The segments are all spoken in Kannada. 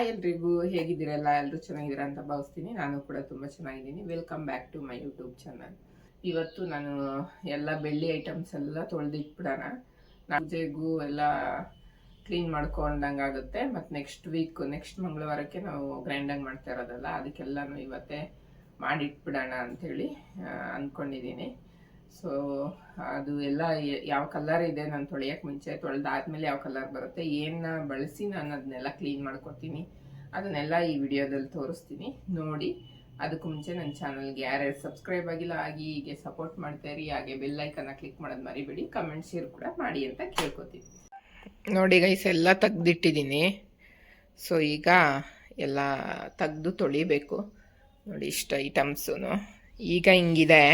ಹಾಯ್ ಎಲ್ರಿಗೂ ಹೇಗಿದ್ದೀರಲ್ಲ? ಎಲ್ಲರೂ ಚೆನ್ನಾಗಿದ್ದೀರಾ ಅಂತ ಭಾವಿಸ್ತೀನಿ. ನಾನು ಕೂಡ ತುಂಬ ಚೆನ್ನಾಗಿದ್ದೀನಿ. Welcome back to my YouTube channel ಇವತ್ತು ನಾನು ಎಲ್ಲ ಬೆಳ್ಳಿ ಐಟಮ್ಸ್ ಎಲ್ಲ ತೊಳೆದಿಟ್ಬಿಡೋಣ. ಪೂಜೆಗೂ ಎಲ್ಲ ಕ್ಲೀನ್ ಮಾಡ್ಕೊಂಡಂಗೆ ಆಗುತ್ತೆ. ಮತ್ತು ನೆಕ್ಸ್ಟ್ ವೀಕ್ ನೆಕ್ಸ್ಟ್ ಮಂಗಳವಾರಕ್ಕೆ ನಾವು ಗ್ರ್ಯಾಂಡಾಗಿ ಮಾಡ್ತಾ ಇರೋದಲ್ಲ ಅದಕ್ಕೆಲ್ಲನೂ ಇವತ್ತೇ ಮಾಡಿಟ್ಬಿಡೋಣ ಅಂಥೇಳಿ ಅಂದ್ಕೊಂಡಿದ್ದೀನಿ ಸೊ ಅದು ಎಲ್ಲ ಯಾವ ಕಲರ್ ಇದೆ ನಾನು ತೊಳೆಯೋಕೆ ಮುಂಚೆ, ತೊಳೆದಾದ್ಮೇಲೆ ಯಾವ ಕಲರ್ ಬರುತ್ತೆ ಏನ ಬಳಸಿ ನಾನು ಅದನ್ನೆಲ್ಲ ಕ್ಲೀನ್ ಮಾಡ್ಕೊತೀನಿ ಅದನ್ನೆಲ್ಲ ಈ ವಿಡಿಯೋದಲ್ಲಿ ತೋರಿಸ್ತೀನಿ, ನೋಡಿ. ಅದಕ್ಕೂ ಮುಂಚೆ ನನ್ನ ಚಾನಲ್ಗೆ ಯಾರ್ಯಾರು ಸಬ್ಸ್ಕ್ರೈಬ್ ಆಗಿಲ್ಲ ಆಗಿ ಹೀಗೆ ಸಪೋರ್ಟ್ ಮಾಡ್ತಾಯಿರಿ ಹಾಗೆ ಬೆಲ್ ಐಕನ್ನ ಕ್ಲಿಕ್ ಮಾಡೋದು ಮರಿಬೇಡಿ ಕಮೆಂಟ್ ಶೇರ್ ಕೂಡ ಮಾಡಿ ಅಂತ ಕೇಳ್ಕೊತೀನಿ. ನೋಡಿ ಗೈಸ್ ಎಲ್ಲ ತೆಗ್ದಿಟ್ಟಿದ್ದೀನಿ. ಸೊ ಈಗ ಎಲ್ಲ ತೆಗ್ದು ತೊಳಿಬೇಕು. ನೋಡಿ ಇಷ್ಟು ಐಟಮ್ಸು ಈಗ ಹಿಂಗಿದೆ.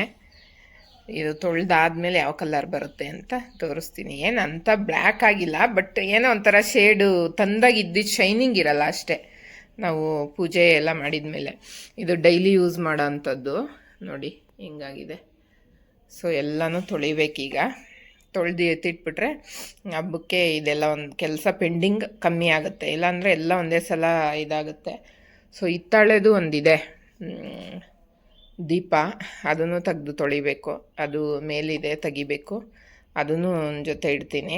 ಇದು ತೊಳೆದಾದ್ಮೇಲೆ ಯಾವ ಕಲರ್ ಬರುತ್ತೆ ಅಂತ ತೋರಿಸ್ತೀನಿ. ಏನು ಅಂತ ಬ್ಲ್ಯಾಕ್ ಆಗಿಲ್ಲ ಬಟ್ ಏನೋ ಒಂಥರ ಶೇಡು ತಂದಾಗಿ ಇದ್ದಿದ್ದು ಶೈನಿಂಗ್ ಇರಲ್ಲ ಅಷ್ಟೇ. ನಾವು ಪೂಜೆ ಎಲ್ಲ ಮಾಡಿದ್ಮೇಲೆ. ಇದು ಡೈಲಿ ಯೂಸ್ ಮಾಡೋ ಅಂಥದ್ದು ನೋಡಿ, ಹಿಂಗಾಗಿದೆ. ಸೊ ಎಲ್ಲನೂ ತೊಳಿಬೇಕೀಗ. ತೊಳೆದು ಎತ್ತಿಟ್ಬಿಟ್ರೆ ಹಬ್ಬಕ್ಕೆ ಇದೆಲ್ಲ ಒಂದು ಕೆಲಸ ಪೆಂಡಿಂಗ್ ಕಮ್ಮಿ ಆಗುತ್ತೆ. ಇಲ್ಲಾಂದರೆ ಎಲ್ಲ ಒಂದೇ ಸಲ ಇದಾಗುತ್ತೆ. ಸೊ ಹಿತ್ತಾಳೆದು ಒಂದಿದೆ. ದೀಪ, ಅದನ್ನು ತೆಗೆದು ತೊಳಿಬೇಕು. ಅದು ಮೇಲಿದೆ ತೆಗಿಬೇಕು. ಅದನ್ನು ಜೊತೆ ಇಡ್ತೀನಿ.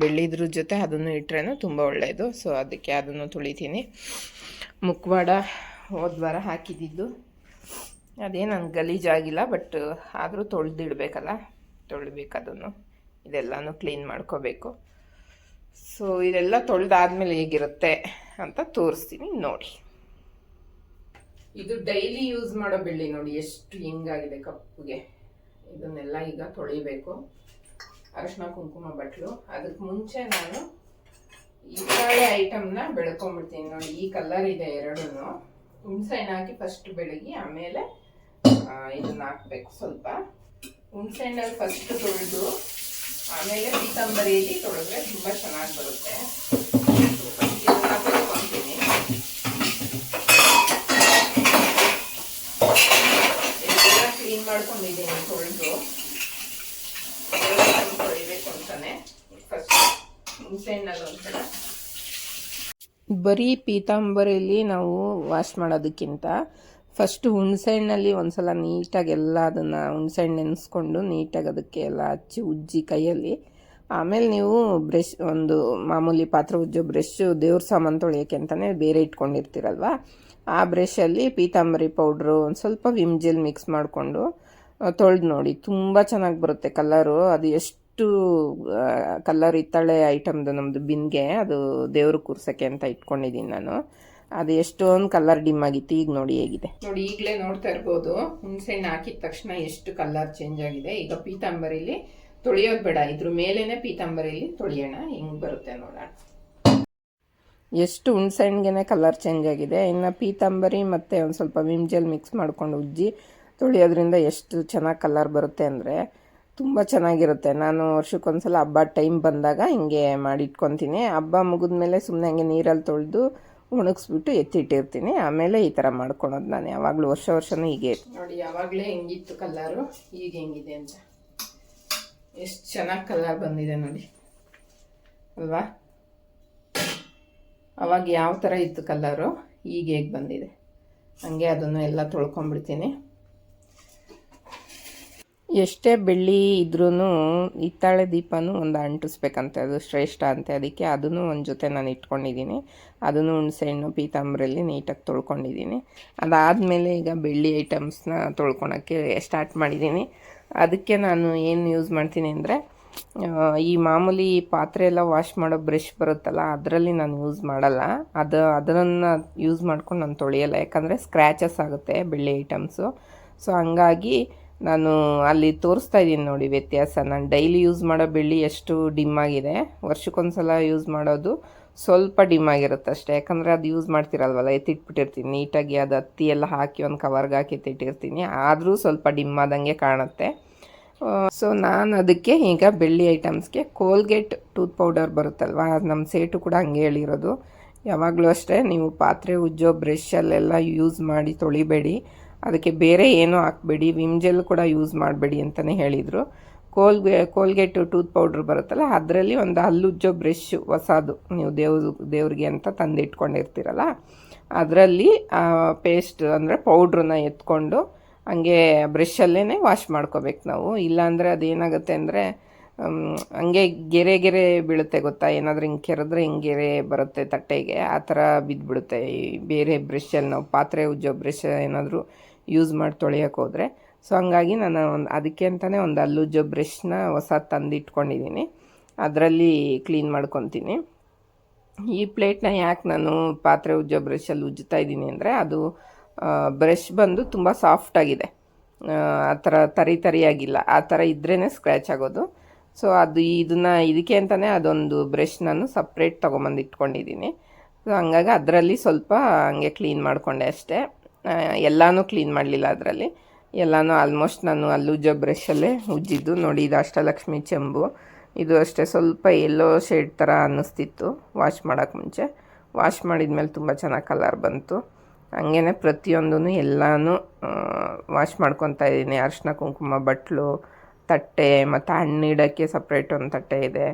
ಬೆಳ್ಳಿದ್ರ ಜೊತೆ ಅದನ್ನು ಇಟ್ರೇನು ತುಂಬ ಒಳ್ಳೆಯದು ಸೊ ಅದಕ್ಕೆ ಅದನ್ನು ತೊಳಿತೀನಿ. ಮುಖವಾಡ ವಾರ ಹಾಕಿದ್ದಿದ್ದು ಅದೇ ನನಗೆ ಗಲೀಜಾಗಿಲ್ಲ ಬಟ್ ಆದರೂ ತೊಳೆದಿಡ್ಬೇಕಲ್ಲ. ತೊಳಿಬೇಕು ಅದನ್ನು. ಇದೆಲ್ಲನೂ ಕ್ಲೀನ್ ಮಾಡ್ಕೋಬೇಕು. ಸೊ ಇದೆಲ್ಲ ತೊಳೆದಾದ್ಮೇಲೆ ಹೇಗಿರುತ್ತೆ ಅಂತ ತೋರಿಸ್ತೀನಿ ನೋಡಿ. ಇದು ಡೈಲಿ ಯೂಸ್ ಮಾಡೋ ಬೆಳ್ಳಿ ನೋಡಿ, ಎಷ್ಟು ಹಿಂಗಾಗಿದೆ ಕಪ್ಪುಗೆ. ಇದನ್ನೆಲ್ಲ ಈಗ ತೊಳಿಬೇಕು. ಅರಿಶಿನ ಕುಂಕುಮ ಬಟ್ಲು. ಅದಕ್ಕೆ ಮುಂಚೆ ನಾನು ಈ ಕಡೆ ಐಟಮ್ನ ಬೆಳ್ಕೊಂಡ್ಬಿಡ್ತೀನಿ ನೋಡಿ, ಈ ಕಲರ್ ಇದೆ ಎರಡೂ ಹುಣ್ಸೆಹಣ್ಣು ಹಾಕಿ ಫಸ್ಟ್ ಬೆಳಗಿ, ಆಮೇಲೆ ಇದನ್ನ ಹಾಕ್ಬೇಕು ಸ್ವಲ್ಪ. ಹುಣ್ಸೆಹಣ್ಣಲ್ಲಿ ಫಸ್ಟ್ ತೊಳೆದು, ಆಮೇಲೆ ಪೀತಾಂಬರಿಯಲ್ಲಿ ತೊಳೆದ್ರೆ ತುಂಬ ಚೆನ್ನಾಗಿ ಬರುತ್ತೆ ಇದನ್ನ ಬೆಳ್ಕೊಂತೀನಿ ಎಲ್ಲ ಕ್ಲೀನ್ ಮಾಡ್ಕೊಂಡಿದ್ದೀನಿ ತೊಳೆದು ತೊಳಿಬೇಕು ಅಂತಾನೆ. ಹುಣಸೆಹಣ್ಣಲ್ಲಿ ಬರೀ ಪೀತಾಂಬರಿಯಲ್ಲಿ ನಾವು ವಾಶ್ ಮಾಡೋದಕ್ಕಿಂತ ಫಸ್ಟ್ ಹುಣಸೆಹಣ್ಣಲ್ಲಿ ಒಂದ್ಸಲ ನೀಟಾಗಿ ಎಲ್ಲ ಅದನ್ನು ಹುಣಸೆಹಣ್ಣು ನೆನೆಸ್ಕೊಂಡು ನೀಟಾಗಿ ಅದಕ್ಕೆ ಎಲ್ಲ ಹಚ್ಚಿ ಉಜ್ಜಿ ಕೈಯಲ್ಲಿ. ಆಮೇಲೆ ನೀವು ಬ್ರಷ್ ಒಂದು ಮಾಮೂಲಿ ಪಾತ್ರೆ ಉಜ್ಜೋ ಬ್ರಷ್ ದೇವ್ರ ಸಾಮಾನು ತೊಳೆಯೋಕ್ಕೆ ಅಂತಲೇ ಬೇರೆ ಇಟ್ಕೊಂಡಿರ್ತೀರಲ್ವ? ಆ ಬ್ರಷಲ್ಲಿ ಪೀತಾಂಬರಿ ಪೌಡ್ರು ಒಂದು ಸ್ವಲ್ಪ ವಿಮ್ ಜೆಲ್ ಮಿಕ್ಸ್ ಮಾಡಿಕೊಂಡು ತೊಳೆದು ನೋಡಿ. ತುಂಬ ಚೆನ್ನಾಗಿ ಬರುತ್ತೆ ಕಲ್ಲರು ಅದು ಎಷ್ಟು ಕಲರ್ ಇತ್ತಾಳೆ ಐಟಮ್ದು ನಮ್ಮದು ಬಿನ್ಗೆ, ಅದು ದೇವ್ರ ಕೂರ್ಸೋಕ್ಕೆ ಅಂತ ಇಟ್ಕೊಂಡಿದ್ದೀನಿ ನಾನು. ಅದು ಎಷ್ಟೊಂದು ಕಲರ್ ಡಿಮ್ ಆಗಿತ್ತು, ಈಗ ನೋಡಿ ಹೇಗಿದೆ. ನೋಡಿ, ಈಗಲೇ ನೋಡ್ತಾ ಇರ್ಬೋದು. ಹುಣಸೆಹಣ್ಣು ಹಾಕಿದ ತಕ್ಷಣ ಎಷ್ಟು ಕಲರ್ ಚೇಂಜ್ ಆಗಿದೆ. ಈಗ ಪೀತಾಂಬರಿಲಿ ತೊಳೆಯೋದು ಬೇಡ. ಇದ್ರ ಮೇಲೇನೆ ಪೀತಾಂಬರಿಲಿ ತೊಳೆಯೋಣ. ಹೆಂಗೆ ಬರುತ್ತೆ ನೋಡೋಣ. ಎಷ್ಟು ಹುಣ್ಸೆಹಣ್ಣಿಗೆ ಕಲರ್ ಚೇಂಜ್ ಆಗಿದೆ. ಇನ್ನು ಪೀತಾಂಬರಿ ಮತ್ತು ಒಂದು ಸ್ವಲ್ಪ ವಿಮ್ ಜೆಲ್ ಮಿಕ್ಸ್ ಮಾಡ್ಕೊಂಡು ಉಜ್ಜಿ ತೊಳೆಯೋದ್ರಿಂದ ಎಷ್ಟು ಚೆನ್ನಾಗಿ ಕಲರ್ ಬರುತ್ತೆ ಅಂದರೆ ತುಂಬ ಚೆನ್ನಾಗಿರುತ್ತೆ. ನಾನು ವರ್ಷಕ್ಕೊಂದ್ಸಲ ಹಬ್ಬ ಟೈಮ್ ಬಂದಾಗ ಹಿಂಗೆ ಮಾಡಿಟ್ಕೊತೀನಿ. ಹಬ್ಬ ಮುಗಿದ್ಮೇಲೆ ಸುಮ್ಮನೆ ಹಂಗೆ ನೀರಲ್ಲಿ ತೊಳೆದು ಒಣಗಿಸ್ಬಿಟ್ಟು ಎತ್ತಿಟ್ಟಿರ್ತೀನಿ. ಆಮೇಲೆ ಈ ಥರ ಮಾಡ್ಕೊಳೋದು ನಾನು ಯಾವಾಗಲೂ ವರ್ಷ ವರ್ಷನೂ ಹೀಗೆ. ನೋಡಿ, ಯಾವಾಗಲೇ ಹೆಂಗಿತ್ತು ಕಲರು ಈಗ ಹೆಂಗಿದೆ ಅಂತ. ಎಷ್ಟು ಚೆನ್ನಾಗಿ ಕಲರ್ ಬಂದಿದೆ ನೋಡಿ. ಅಲ್ವಾ? ಅವಾಗ ಯಾವ ಥರ ಇತ್ತು ಕಲರು ಈಗ ಹೇಗೆ ಬಂದಿದೆ? ಹಂಗೆ ಅದನ್ನು ಎಲ್ಲ ತೊಳ್ಕೊಂಬಿಡ್ತೀನಿ ಎಷ್ಟೇ ಬೆಳ್ಳಿ ಇದ್ರೂ ಹಿತ್ತಾಳೆ ದೀಪನೂ ಒಂದು ಅಂಟಿಸ್ಬೇಕಂತೆ. ಅದು ಶ್ರೇಷ್ಠ ಅಂತೆ. ಅದಕ್ಕೆ ಅದನ್ನು ಒಂದು ಜೊತೆ ನಾನು ಇಟ್ಕೊಂಡಿದ್ದೀನಿ. ಅದನ್ನು ಹುಣಸೆಹಣ್ಣು ಪೀತಾಂಬರಲ್ಲಿ ನೀಟಾಗಿ ತೊಳ್ಕೊಂಡಿದ್ದೀನಿ. ಅದಾದಮೇಲೆ ಈಗ ಬೆಳ್ಳಿ ಐಟಮ್ಸ್ನ ತೊಳ್ಕೊಳಕ್ಕೆ ಸ್ಟಾರ್ಟ್ ಮಾಡಿದ್ದೀನಿ. ಅದಕ್ಕೆ ನಾನು ಏನು ಯೂಸ್ ಮಾಡ್ತೀನಿ ಅಂದರೆ ಈ ಮಾಮೂಲಿ ಪಾತ್ರೆ ಎಲ್ಲ ವಾಶ್ ಮಾಡೋ ಬ್ರಷ್ ಬರುತ್ತಲ್ಲ, ಅದರಲ್ಲಿ ನಾನು ಯೂಸ್ ಮಾಡಲ್ಲ. ಅದು, ಅದನ್ನು ಯೂಸ್ ಮಾಡ್ಕೊಂಡು ನಾನು ತೊಳೆಯಲ್ಲ. ಯಾಕಂದರೆ ಸ್ಕ್ರ್ಯಾಚಸ್ ಆಗುತ್ತೆ ಬೆಳ್ಳಿ ಐಟಮ್ಸು ಸೊ ಹಂಗಾಗಿ ನಾನು ಅಲ್ಲಿ ತೋರಿಸ್ತಾ ಇದ್ದೀನಿ ನೋಡಿ ವ್ಯತ್ಯಾಸ. ನಾನು ಡೈಲಿ ಯೂಸ್ ಮಾಡೋ ಬೆಳ್ಳಿ ಎಷ್ಟು ಡಿಮ್ ಆಗಿದೆ. ವರ್ಷಕ್ಕೊಂದ್ಸಲ ಯೂಸ್ ಮಾಡೋದು ಸ್ವಲ್ಪ ಡಿಮ್ ಆಗಿರುತ್ತೆ ಅಷ್ಟೇ. ಯಾಕಂದರೆ ಅದು ಯೂಸ್ ಮಾಡ್ತಿರಲ್ವಲ್ಲ, ಎತ್ತಿಟ್ಬಿಟ್ಟಿರ್ತೀನಿ. ನೀಟಾಗಿ ಅದು ಹತ್ತಿ ಎಲ್ಲ ಹಾಕಿ ಒಂದು ಕವರ್ಗೆ ಹಾಕಿ ಎತ್ತಿಟ್ಟಿರ್ತೀನಿ. ಆದರೂ ಸ್ವಲ್ಪ ಡಿಮ್ ಆದಂಗೆ ಕಾಣುತ್ತೆ. ಸೊ ನಾನು ಅದಕ್ಕೆ ಈಗ ಬೆಳ್ಳಿ ಐಟಮ್ಸ್ಗೆ ಕೋಲ್ಗೇಟ್ ಟೂತ್ ಪೌಡರ್ ಬರುತ್ತಲ್ವ? ಅದು ನಮ್ಮ ಸೇಟು ಕೂಡ ಹಂಗೆ ಹೇಳಿರೋದು. ಯಾವಾಗಲೂ ಅಷ್ಟೇ, ನೀವು ಪಾತ್ರೆ, ಉಜ್ಜೋ ಬ್ರಷಲ್ಲೆಲ್ಲ ಯೂಸ್ ಮಾಡಿ ತೊಳಿಬೇಡಿ. ಅದಕ್ಕೆ ಬೇರೆ ಏನೂ ಹಾಕ್ಬೇಡಿ. ವಿಮ್ ಜೆಲ್ ಕೂಡ ಯೂಸ್ ಮಾಡಬೇಡಿ ಅಂತಲೇ ಹೇಳಿದರು. ಕೋಲ್ಗೆ ಕೋಲ್ಗೇಟ್ ಟೂತ್ ಪೌಡ್ರ್ ಬರುತ್ತಲ್ಲ, ಅದರಲ್ಲಿ ಒಂದು ಹಲ್ಲುಜ್ಜೋ ಬ್ರಷ್ ಹೊಸದು. ನೀವು ದೇವ್ರ, ದೇವ್ರಿಗೆ ಅಂತ ತಂದಿಟ್ಕೊಂಡಿರ್ತೀರಲ್ಲ, ಅದರಲ್ಲಿ ಪೇಸ್ಟ್ ಅಂದರೆ ಪೌಡ್ರನ್ನ ಎತ್ಕೊಂಡು ಹಂಗೆ ಬ್ರಷಲ್ಲೇ ವಾಶ್ ಮಾಡ್ಕೋಬೇಕು ನಾವು. ಇಲ್ಲಾಂದರೆ ಅದೇನಾಗುತ್ತೆ ಅಂದರೆ ಹಂಗೆ ಗೆರೆ ಗೆರೆ ಬೀಳುತ್ತೆ ಗೊತ್ತಾ? ಏನಾದರೂ ಹಿಂಗೆ ಕೆರೆದ್ರೆ ಹಿಂಗೆ ಗೆರೆ ಬರುತ್ತೆ ತಟ್ಟೆಗೆ. ಆ ಥರ ಬಿದ್ದುಬಿಡುತ್ತೆ ಬೇರೆ ಬ್ರಷಲ್ಲಿ ನಾವು ಪಾತ್ರೆ ಉಜ್ಜೋ ಬ್ರಷ್ ಏನಾದರೂ ಯೂಸ್ ಮಾಡಿ ತೊಳೆಯೋಕೆ ಹೋದರೆ. ಸೊ ಹಂಗಾಗಿ ನಾನು ಒಂದು, ಅದಕ್ಕೆ ಅಂತಲೇ ಒಂದು ಅಲ್ಲುಜ್ಜೋ ಬ್ರಷ್ನ ಹೊಸ ತಂದು ಇಟ್ಕೊಂಡಿದ್ದೀನಿ ಅದರಲ್ಲಿ ಕ್ಲೀನ್ ಮಾಡ್ಕೊತೀನಿ. ಈ ಪ್ಲೇಟ್ನ ಯಾಕೆ ನಾನು ಪಾತ್ರೆ ಉಜ್ಜೋ ಬ್ರಷಲ್ಲಿ ಉಜ್ಜುತ್ತಾ ಇದ್ದೀನಿ ಅಂದರೆ, ಅದು ಬ್ರಷ್ ಬಂದು ತುಂಬ ಸಾಫ್ಟಾಗಿದೆ ಆ ಥರ ತರಿ ತರಿಯಾಗಿಲ್ಲ. ಆ ಥರ ಇದ್ರೇ ಸ್ಕ್ರ್ಯಾಚ್ ಆಗೋದು. ಸೊ ಅದು ಇದನ್ನು, ಇದಕ್ಕೆ ಅಂತಲೇ ಅದೊಂದು ಬ್ರಷ್ ನಾನು ಸಪ್ರೇಟ್ ತೊಗೊಂಬಂದು ಇಟ್ಕೊಂಡಿದ್ದೀನಿ. ಸೊ ಹಂಗಾಗಿ ಅದರಲ್ಲಿ ಸ್ವಲ್ಪ ಹಂಗೆ ಕ್ಲೀನ್ ಮಾಡಿಕೊಂಡೆ ಅಷ್ಟೇ. ಎಲ್ಲನೂ ಕ್ಲೀನ್ ಮಾಡಲಿಲ್ಲ ಅದರಲ್ಲಿ. ಎಲ್ಲನೂ ಆಲ್ಮೋಸ್ಟ್ ನಾನು ಅಲ್ಲಿ ಉಜ್ಜೋ ಬ್ರಷಲ್ಲೇ ಉಜ್ಜಿದ್ದು. ನೋಡಿ, ಇದು ಅಷ್ಟಲಕ್ಷ್ಮಿ ಚೆಂಬು. ಇದು ಅಷ್ಟೇ ಸ್ವಲ್ಪ ಎಲ್ಲೋ ಶೇಡ್ ಥರ ಅನ್ನಿಸ್ತಿತ್ತು. ವಾಶ್ ಮಾಡೋಕ್ಕೆ ಮುಂಚೆ. ವಾಶ್ ಮಾಡಿದ ಮೇಲೆ ತುಂಬ ಚೆನ್ನಾಗಿ ಕಲರ್ ಬಂತು. ಹಂಗೇ ಪ್ರತಿಯೊಂದೂ ಎಲ್ಲನೂ ವಾಶ್ ಮಾಡ್ಕೊತಾ ಇದ್ದೀನಿ. ಅರಿಶಿನ, ಕುಂಕುಮ, ಬಟ್ಲು, ತಟ್ಟೆ, ಮತ್ತು ಹಣ್ಣಿಡೋಕ್ಕೆ ಸಪ್ರೇಟ್ ಒಂದು ತಟ್ಟೆ ಇದೆ.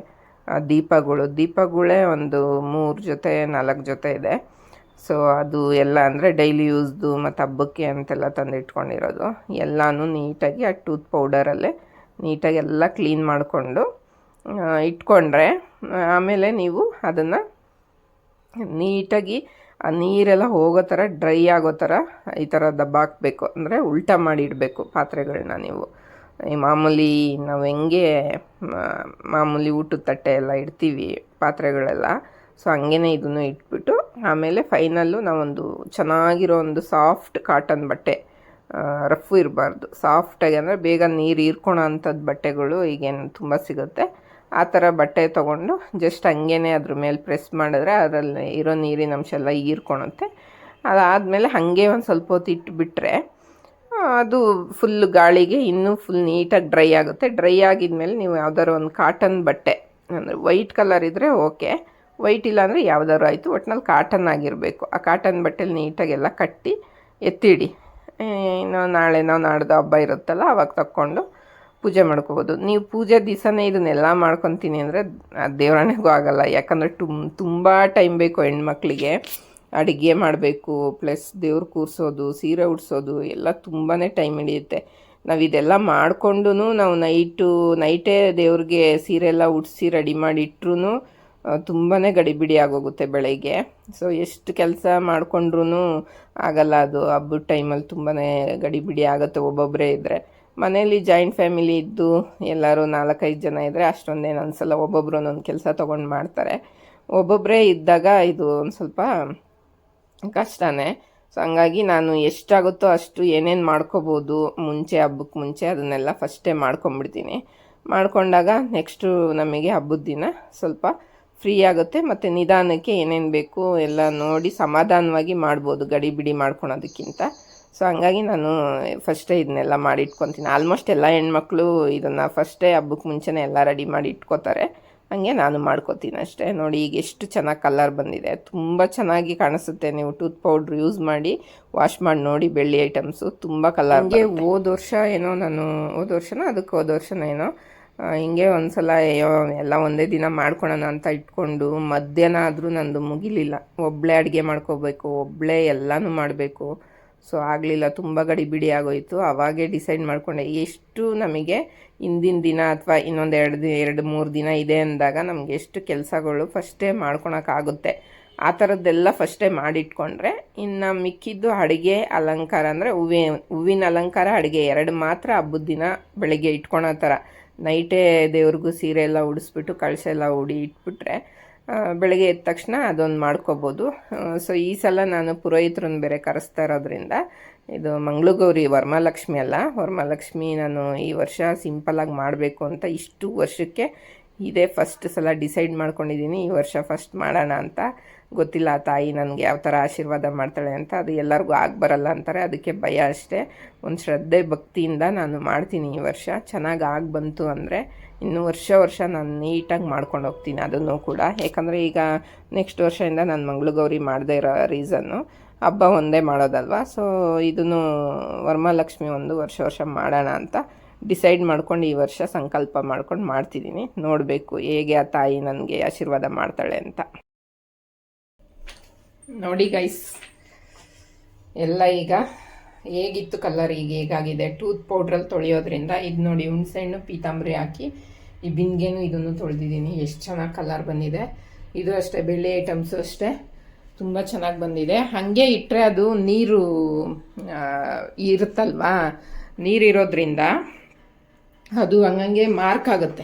ದೀಪಗಳು. ದೀಪಗಳೇ ಒಂದು ಮೂರು ಜೊತೆ, ನಾಲ್ಕು ಜೊತೆ ಇದೆ. ಸೊ ಅದು ಎಲ್ಲ ಅಂದರೆ ಡೈಲಿ ಯೂಸ್ದು ಮತ್ತು ಹಬ್ಬಕ್ಕೆ ಅಂತೆಲ್ಲ ತಂದಿಟ್ಕೊಂಡಿರೋದು. ಎಲ್ಲನೂ ನೀಟಾಗಿ, ಆ ಟೂತ್ ಪೌಡರಲ್ಲೇ ನೀಟಾಗಿ ಎಲ್ಲ ಕ್ಲೀನ್ ಮಾಡಿಕೊಂಡು ಇಟ್ಕೊಂಡ್ರೆ ಆಮೇಲೆ ನೀವು ಅದನ್ನು ನೀಟಾಗಿ ಆ ನೀರೆಲ್ಲ ಹೋಗೋ ಥರ ಡ್ರೈ ಆಗೋ ಥರ ಈ ಥರ ದಬ್ಬಾಕಬೇಕು ಅಂದರೆ ಉಲ್ಟಾ ಮಾಡಿ ಇಡಬೇಕು ಪಾತ್ರೆಗಳನ್ನ ನೀವು. ಈ ಮಾಮೂಲಿ ನಾವು ಹೆಂಗೆ ಮಾಮೂಲಿ ಊಟದ ತಟ್ಟೆ ಎಲ್ಲ ಇಡ್ತೀವಿ ಪಾತ್ರೆಗಳೆಲ್ಲ. ಸೊ ಹಂಗೇ ಇದನ್ನು ಇಟ್ಬಿಟ್ಟು ಆಮೇಲೆ ಫೈನಲ್ಲು ನಾವೊಂದು ಚೆನ್ನಾಗಿರೋ ಒಂದು ಸಾಫ್ಟ್ ಕಾಟನ್ ಬಟ್ಟೆ ರಫ್ ಇರಬಾರ್ದು. ಸಾಫ್ಟಾಗಿ ಅಂದರೆ ಬೇಗ ನೀರು ಹೀರ್ಕೊಳೋ ಅಂಥದ್ದು ಬಟ್ಟೆಗಳು ಈಗೇನು ತುಂಬ ಸಿಗುತ್ತೆ. ಆ ಥರ ಬಟ್ಟೆ ತೊಗೊಂಡು ಜಸ್ಟ್ ಹಂಗೇ ಅದ್ರ ಮೇಲೆ ಪ್ರೆಸ್ ಮಾಡಿದ್ರೆ ಅದರಲ್ಲಿ ಇರೋ ನೀರಿನ ಅಂಶ ಎಲ್ಲ ಹೀರ್ಕೊಳುತ್ತೆ. ಅದಾದಮೇಲೆ ಹಾಗೆ ಒಂದು ಸ್ವಲ್ಪ ಹೊತ್ತು ಇಟ್ಬಿಟ್ರೆ ಅದು ಫುಲ್ ಗಾಳಿಗೆ ಇನ್ನೂ ಫುಲ್ ನೀಟಾಗಿ ಡ್ರೈ ಆಗುತ್ತೆ. ಡ್ರೈ ಆಗಿದ್ಮೇಲೆ ನೀವು ಯಾವ್ದಾದ್ರು ಒಂದು ಕಾಟನ್ ಬಟ್ಟೆ, ಅಂದರೆ ವೈಟ್ ಕಲರ್ ಇದ್ದರೆ ಓಕೆ ವೈಟ್ ಇಲ್ಲ ಅಂದರೆ ಯಾವ್ದಾದ್ರು ಆಯಿತು, ಒಟ್ನಲ್ಲಿ ಕಾಟನ್ ಆಗಿರಬೇಕು. ಆ ಕಾಟನ್ ಬಟ್ಟೆಲಿ ನೀಟಾಗೆಲ್ಲ ಕಟ್ಟಿ ಎತ್ತಿಡಿ. ಇನ್ನು ನಾಳೆ ನಾವು ನಾಡ್ದು ಹಬ್ಬ ಇರುತ್ತಲ್ಲ, ಅವಾಗ ತಕ್ಕೊಂಡು ಪೂಜೆ ಮಾಡ್ಕೋಬೋದು. ನೀವು ಪೂಜೆ ದಿವಸನೇ ಇದನ್ನೆಲ್ಲ ಮಾಡ್ಕೊತೀನಿ ಅಂದರೆ ದೇವರಾಣೆಗೂ ಆಗೋಲ್ಲ. ಯಾಕಂದರೆ ತುಮ್ ತುಂಬ ಟೈಮ್ ಬೇಕು ಹೆಣ್ಮಕ್ಳಿಗೆ. ಅಡುಗೆ ಮಾಡಬೇಕು ಪ್ಲಸ್ ದೇವ್ರು ಕೂರಿಸೋದು, ಸೀರೆ ಉಡ್ಸೋದು, ಎಲ್ಲ ತುಂಬಾ ಟೈಮ್ ಹಿಡಿಯುತ್ತೆ. ನಾವು ಇದೆಲ್ಲ ಮಾಡಿಕೊಂಡು ನಾವು ನೈಟು ನೈಟೇ ದೇವ್ರಿಗೆ ಸೀರೆ ಎಲ್ಲ ಉಡಿಸಿ ರೆಡಿ ಮಾಡಿ ಇಟ್ರೂ ತುಂಬಾ ಗಡಿಬಿಡಿ ಆಗೋಗುತ್ತೆ ಬೆಳಗ್ಗೆ. ಸೊ ಎಷ್ಟು ಕೆಲಸ ಮಾಡಿಕೊಂಡ್ರೂ ಆಗಲ್ಲ ಅದು. ಹಬ್ಬದ ಟೈಮಲ್ಲಿ ತುಂಬಾ ಗಡಿಬಿಡಿ ಆಗುತ್ತೆ ಒಬ್ಬೊಬ್ಬರೇ ಇದ್ದರೆ ಮನೇಲಿ ಜಾಯಿಂಟ್ ಫ್ಯಾಮಿಲಿ ಇದ್ದು ಎಲ್ಲರೂ ನಾಲ್ಕೈದು ಜನ ಇದ್ದರೆ ಅಷ್ಟೊಂದೇನು ಅನಿಸಲ್ಲ ಒಬ್ಬೊಬ್ರು ಒಂದೊಂದು ಕೆಲಸ ತೊಗೊಂಡು ಮಾಡ್ತಾರೆ. ಒಬ್ಬೊಬ್ಬರೇ ಇದ್ದಾಗ ಇದು ಒಂದು ಸ್ವಲ್ಪ ಕಷ್ಟನೇ. ಸೊ ಹಂಗಾಗಿ ನಾನು ಎಷ್ಟಾಗುತ್ತೋ ಅಷ್ಟು ಏನೇನು ಮಾಡ್ಕೋಬೋದು ಮುಂಚೆ ಹಬ್ಬಕ್ಕೆ ಮುಂಚೆ ಅದನ್ನೆಲ್ಲ ಫಸ್ಟೇ ಮಾಡ್ಕೊಂಬಿಡ್ತೀನಿ ಮಾಡಿಕೊಂಡಾಗ ನೆಕ್ಸ್ಟು ನಮಗೆ ಹಬ್ಬದ ದಿನ ಸ್ವಲ್ಪ ಫ್ರೀ ಆಗುತ್ತೆ ಮತ್ತು ನಿಧಾನಕ್ಕೆ ಏನೇನು ಬೇಕು ಎಲ್ಲ ನೋಡಿ ಸಮಾಧಾನವಾಗಿ ಮಾಡ್ಬೋದು ಗಡಿ ಬಿಡಿ ಮಾಡ್ಕೊಳೋದಕ್ಕಿಂತ. ಸೊ ಹಂಗಾಗಿ ನಾನು ಫಸ್ಟೇ ಇದನ್ನೆಲ್ಲ ಮಾಡಿ ಇಟ್ಕೊತೀನಿ. ಆಲ್ಮೋಸ್ಟ್ ಎಲ್ಲ ಹೆಣ್ಮಕ್ಳು ಇದನ್ನು ಫಸ್ಟೇ ಹಬ್ಬಕ್ಕೆ ಮುಂಚೆನೇ ಎಲ್ಲ ರೆಡಿ ಮಾಡಿ ಇಟ್ಕೋತಾರೆ. ಹಂಗೆ ನಾನು ಮಾಡ್ಕೋತೀನಿ ಅಷ್ಟೇ. ನೋಡಿ ಈಗ ಎಷ್ಟು ಚೆನ್ನಾಗಿ ಕಲರ್ ಬಂದಿದೆ. ತುಂಬ ಚೆನ್ನಾಗಿ ಕಾಣಿಸುತ್ತೆ. ನೀವು ಟೂತ್ ಪೌಡ್ರ್ ಯೂಸ್ ಮಾಡಿ ವಾಶ್ ಮಾಡಿ ನೋಡಿ ಬೆಳ್ಳಿ ಐಟಮ್ಸು ತುಂಬ ಕಲರ್ ಹಂಗೆ ಹೋದ ವರ್ಷ ಏನೋ ನಾನು ಹೋದ ವರ್ಷನ ಅದಕ್ಕೆ ಹೋದ ವರ್ಷನ ಏನೋ ಹಿಂಗೆ ಒಂದು ಸಲ ಎಲ್ಲ ಒಂದೇ ದಿನ ಮಾಡ್ಕೊಳೋಣ ಅಂತ ಇಟ್ಕೊಂಡು ಮಧ್ಯಾಹ್ನ ಆದರೂ ನಂದು ಮುಗಿಲಿಲ್ಲ. ಒಬ್ಬಳೇ ಅಡುಗೆ ಮಾಡ್ಕೋಬೇಕು ಒಬ್ಬಳೇ ಎಲ್ಲನೂ ಮಾಡಬೇಕು. ಸೊ ಆಗಲಿಲ್ಲ, ತುಂಬ ಗಡಿಬಿಡಿ ಆಗೋಯಿತು. ಅವಾಗೇ ಡಿಸೈಡ್ ಮಾಡಿಕೊಂಡೆ, ಎಷ್ಟು ನಮಗೆ ಹಿಂದಿನ ದಿನ ಅಥವಾ ಇನ್ನೊಂದು ಎರಡು ದಿನ ಎರಡು ಮೂರು ದಿನ ಇದೆ ಅಂದಾಗ ನಮಗೆ ಎಷ್ಟು ಕೆಲಸಗಳು ಫಸ್ಟೇ ಮಾಡ್ಕೊಳಕ್ಕಾಗುತ್ತೆ ಆ ಥರದ್ದೆಲ್ಲ ಫಸ್ಟೇ ಮಾಡಿಟ್ಕೊಂಡ್ರೆ, ಇನ್ನು ಮಿಕ್ಕಿದ್ದು ಅಡುಗೆ ಅಲಂಕಾರ ಅಂದರೆ ಹೂವಿ, ಹೂವಿನ ಅಲಂಕಾರ ಅಡುಗೆ, ಎರಡು ಮಾತ್ರ ಹಬ್ಬದ ದಿನ ಬೆಳಗ್ಗೆ ಇಟ್ಕೊಳೋ ಥರ. ನೈಟೇ ದೇವ್ರಿಗೂ ಸೀರೆ ಎಲ್ಲ ಉಡಿಸ್ಬಿಟ್ಟು ಕಳಸೆಲ್ಲ ಉಡಿ ಇಟ್ಬಿಟ್ರೆ ಬೆಳಗ್ಗೆ ಎದ್ದ ತಕ್ಷಣ ಅದೊಂದು ಮಾಡ್ಕೋಬೋದು. ಸೊ ಈ ಸಲ ನಾನು ಪುರೋಹಿತರನ್ನು ಬೇರೆ ಕರೆಸ್ತಾ ಇರೋದ್ರಿಂದ ಇದು ಮಂಗಳಗೌರಿ ವರಮಹಾಲಕ್ಷ್ಮಿ ಅಲ್ಲ. ವರಮಹಾಲಕ್ಷ್ಮಿ ನಾನು ಈ ವರ್ಷ ಸಿಂಪಲಾಗಿ ಮಾಡಬೇಕು ಅಂತ ಇಷ್ಟು ವರ್ಷಕ್ಕೆ ಇದೇ. ಫಸ್ಟ್ ಸಲ ಡಿಸೈಡ್ ಮಾಡ್ಕೊಂಡಿದ್ದೀನಿ ಈ ವರ್ಷ ಫಸ್ಟ್ ಮಾಡೋಣ ಅಂತ. ಗೊತ್ತಿಲ್ಲ ತಾಯಿ ನನಗೆ ಯಾವ ಥರ ಆಶೀರ್ವಾದ ಮಾಡ್ತಾಳೆ ಅಂತ. ಅದು ಎಲ್ಲರಿಗೂ ಬರಲ್ಲ ಅಂತಾರೆ. ಅದಕ್ಕೆ ಭಯ ಅಷ್ಟೇ. ಒಂದು ಶ್ರದ್ಧೆ, ಭಕ್ತಿಯಿಂದ ನಾನು ಮಾಡ್ತೀನಿ ಈ ವರ್ಷ. ಚೆನ್ನಾಗಿ ಆಗಿ ಬಂತು ಅಂದರೆ ಇನ್ನು ವರ್ಷ ವರ್ಷ ನಾನು ನೀಟಾಗಿ ಮಾಡ್ಕೊಂಡು ಹೋಗ್ತೀನಿ ಅದನ್ನು ಕೂಡ. ಯಾಕಂದರೆ ಈಗ ನೆಕ್ಸ್ಟ್ ವರ್ಷದಿಂದ ನಾನು ಮಂಗಳಗೌರಿ ಮಾಡದೇ ಇರೋ ರೀಸನ್ನು ಹಬ್ಬ ಒಂದೇ ಮಾಡೋದಲ್ವ? ಸೊ ಇದನ್ನು ವರ್ಮಾಲಕ್ಷ್ಮಿ ಒಂದು ವರ್ಷ ವರ್ಷ ಮಾಡೋಣ ಅಂತ ಡಿಸೈಡ್ ಮಾಡ್ಕೊಂಡು ಈ ವರ್ಷ ಸಂಕಲ್ಪ ಮಾಡ್ಕೊಂಡು ಮಾಡ್ತಿದ್ದೀನಿ. ನೋಡಬೇಕು ಹೇಗೆ ಆ ತಾಯಿ ನನಗೆ ಆಶೀರ್ವಾದ ಮಾಡ್ತಾಳೆ ಅಂತ. ನೋಡಿ ಗೈಸ್ ಎಲ್ಲ ಈಗ ಹೇಗಿತ್ತು ಕಲರ್ ಈಗ ಹೇಗಾಗಿದೆ? ಟೂತ್ ಪೌಡ್ರಲ್ಲಿ ತೊಳೆಯೋದ್ರಿಂದ ಇದು ನೋಡಿ ಹುಣಸೆಹಣ್ಣು ಪೀತಾಂಬರಿ ಹಾಕಿ, ಈ ಬಿಂದಿಗೆನೂ ಇದನ್ನು ತೊಳೆದಿದ್ದೀನಿ. ಎಷ್ಟು ಚೆನ್ನಾಗಿ ಕಲರ್ ಬಂದಿದೆ. ಇದು ಅಷ್ಟೇ, ಬೆಳ್ಳಿ ಐಟಮ್ಸು ಅಷ್ಟೇ. ತುಂಬ ಚೆನ್ನಾಗಿ ಬಂದಿದೆ. ಹಾಗೆ ಇಟ್ಟರೆ ಅದು ನೀರು ಇರುತ್ತಲ್ವಾ? ನೀರಿರೋದ್ರಿಂದ ಅದು ಹಂಗಂಗೆ ಮಾರ್ಕ್ ಆಗುತ್ತೆ.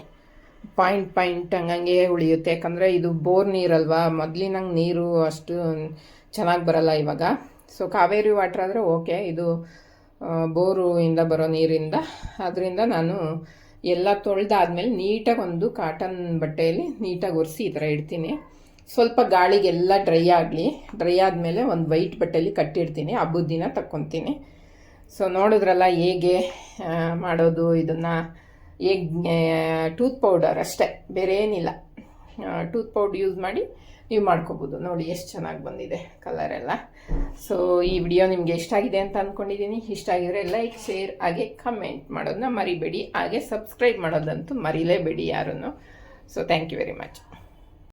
ಪಾಯಿಂಟ್ ಪಾಯಿಂಟ್ ಹಂಗಂಗೆ ಉಳಿಯುತ್ತೆ. ಯಾಕಂದರೆ ಇದು ಬೋರ್ ನೀರಲ್ವಾ? ಮೊದಲಿನಂಗೆ ನೀರು ಅಷ್ಟು ಚೆನ್ನಾಗಿ ಬರಲ್ಲ ಇವಾಗ. ಸೊ ಕಾವೇರಿ ವಾಟ್ರ್ ಆದರೆ ಓಕೆ ಇದು ಬೋರು ಇಂದ ಬರೋ ನೀರಿಂದ. ಅದರಿಂದ ನಾನು ಎಲ್ಲ ತೊಳೆದಾದ್ಮೇಲೆ ನೀಟಾಗಿ ಒಂದು ಕಾಟನ್ ಬಟ್ಟೆಯಲ್ಲಿ ನೀಟಾಗಿ ಒರೆಸಿ ಈ ಥರ ಇಡ್ತೀನಿ. ಸ್ವಲ್ಪ ಗಾಳಿಗೆಲ್ಲ ಡ್ರೈ ಆಗಲಿ. ಡ್ರೈ ಆದಮೇಲೆ ಒಂದು ವೈಟ್ ಬಟ್ಟೆಯಲ್ಲಿ ಕಟ್ಟಿಡ್ತೀನಿ. ಹಬ್ಬದ ದಿನ ತಕ್ಕೊತೀನಿ. ಸೊ ನೋಡಿದ್ರಲ್ಲ ಹೇಗೆ ಮಾಡೋದು, ಇದನ್ನು, ಹೇಗೆ ಟೂತ್ ಪೌಡರ್ ಅಷ್ಟೇ, ಬೇರೆ ಏನಿಲ್ಲ. ಟೂತ್ ಪೌಡರ್ ಯೂಸ್ ಮಾಡಿ ನೀವು ಮಾಡ್ಕೋಬೋದು. ನೋಡಿ ಎಷ್ಟು ಚೆನ್ನಾಗಿ ಬಂದಿದೆ ಕಲರ್ ಎಲ್ಲ. ಸೊ ಈ ವಿಡಿಯೋ ನಿಮಗೆ ಇಷ್ಟ ಆಗಿದೆ ಅಂತ ಅಂದ್ಕೊಂಡಿದ್ದೀನಿ ಇಷ್ಟ ಆಗಿದ್ರೆ ಲೈಕ್ ಶೇರ್ ಹಾಗೆ ಕಮೆಂಟ್ ಮಾಡೋದನ್ನ ಮರಿಬೇಡಿ. ಹಾಗೆ ಸಬ್ಸ್ಕ್ರೈಬ್ ಮಾಡೋದಂತೂ ಮರಿಲೇಬೇಡಿ ಯಾರೂ so thank you very much